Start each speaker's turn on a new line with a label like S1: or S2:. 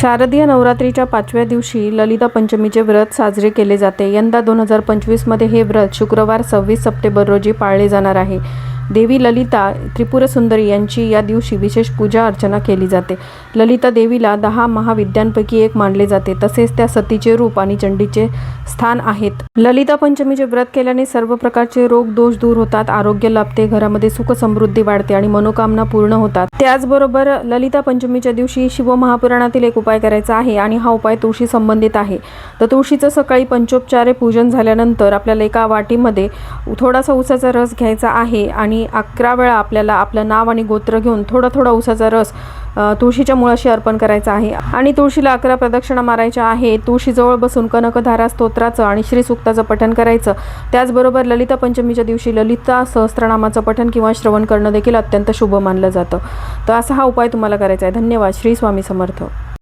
S1: शारदीय नवरात्रीच्या पाचव्या दिवशी ललिता पंचमीचे व्रत साजरे केले जाते. यंदा दोन हजार पंचवीसमध्ये हे व्रत शुक्रवार सव्वीस सप्टेंबर रोजी पाळले जाणार आहे. देवी ललिता त्रिपुरसुंदरी यांची या दिवशी विशेष पूजा अर्चना केली जाते. ललिता देवीला दहा महाविद्यांपैकी एक मानले जाते. तसेच त्या सतीचे रूप आणि चंडीचे स्थान आहेत. ललिता पंचमीचे व्रत केल्याने सर्व प्रकारचे रोग दोष दूर होतात. आरोग्य लाभते घरामध्ये सुख समृद्धी वाढते आणि मनोकामना पूर्ण होतात. त्याचबरोबर ललिता पंचमीच्या दिवशी शिवमहापुराणातील एक उपाय करायचा आहे आणि हा उपाय तुळशी संबंधित आहे. तर तुळशीचं सकाळी पंचोपचारे पूजन झाल्यानंतर आपल्याला एका वाटीमध्ये थोडासा उसाचा रस घ्यायचा आहे आणि अकरा वेळा आपल्याला आपलं नाव आणि गोत्र घेऊन थोडा थोडा उसाचा रस तुळशीच्या मुळाशी अर्पण करायचा आहे. आणि तुळशीला अकरा प्रदक्षिणा मारायच्या आहे तुळशीजवळ बसून कनकधारा स्तोत्राचं आणि श्रीसुक्ताचं पठण करायचं. त्याचबरोबर ललिता पंचमीच्या दिवशी ललिता सहस्त्रनामाचं पठण किंवा श्रवण करणं देखील अत्यंत शुभ मानलं जातं. तर असा हा उपाय तुम्हाला करायचा आहे. धन्यवाद. श्री स्वामी समर्थ.